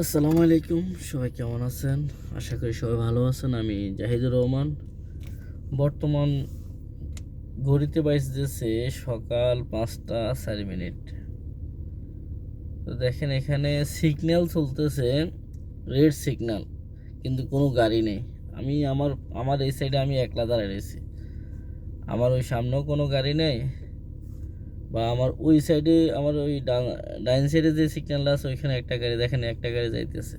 আসসালামু আলাইকুম, সবাই কেমন আছেন? আশা করি সবাই ভালো আছেন। আমি জাহিদুর রহমান। বর্তমান ঘড়িতে বাজতেছে সকাল পাঁচটা চারি মিনিট। তো দেখেন এখানে সিগন্যাল চলতেছে রেড সিগন্যাল কিন্তু কোনো গাড়ি নেই। আমি আমার আমার এই সাইডে আমি একলা দাঁড়িয়ে রয়েছি। আমার ওই সামনেও কোনো গাড়ি নেই। বা আমার ওই সাইডে আমার ওই ডান- ডাইন সাইডে যে সিগন্যালটা আছে, ওইখানে একটা গাড়ি, দেখেন একটা গাড়ি যাইতেছে।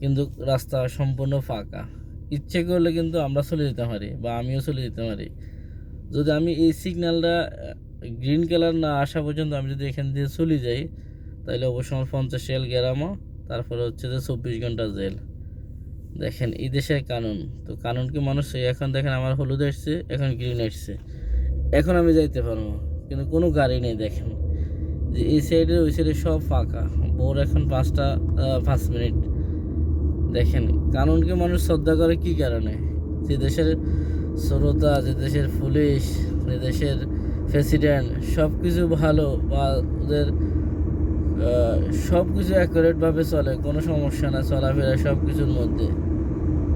কিন্তু রাস্তা সম্পূর্ণ ফাঁকা। ইচ্ছে করলে কিন্তু আমরা চলে যেতে পারি, বা আমিও চলে যেতে পারি। যদি আমি এই সিগন্যালটা গ্রিন কালার না আসা পর্যন্ত আমি যদি এখান দিয়ে চলে যাই, তাহলে অবশ্যই আমার পঞ্চাশ রিয়াল গ্রামও তারপরে হচ্ছে যে চব্বিশ ঘণ্টা জেল। দেখেন, এই দেশের কানুন। তো কানুন কি মানুষ? এখন দেখেন, আমার হলুদ আসছে, এখন গ্রিন আসছে। এখন আমি যাইতে পারব। কিন্তু কোনো গাড়ি নেই দেখেন। যে এই সাইডে ওই সাইডে সব ফাঁকা। ভোর এখন পাঁচটা পাঁচ মিনিট। দেখেন, কানুনকে মানুষ শ্রদ্ধা করে কি কারণে? যে দেশের শ্রোতা, যে দেশের পুলিশ, যে দেশের প্রেসিডেন্ট সব কিছু ভালো বা ওদের সব কিছু অ্যাকুরেটভাবে চলে, কোনো সমস্যা না, চলাফেরা সব কিছুর মধ্যে।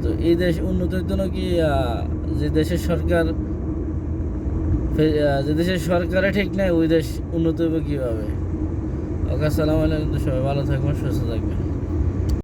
তো এই দেশ উন্নতির জন্য কি যে দেশের সরকার যে দেশের সরকারে ঠিক নাই, ওই দেশ উন্নত হবে কীভাবে? ওকে সালাম আলাইকুম, সবাই ভালো থাকবেন, সুস্থ থাকবেন।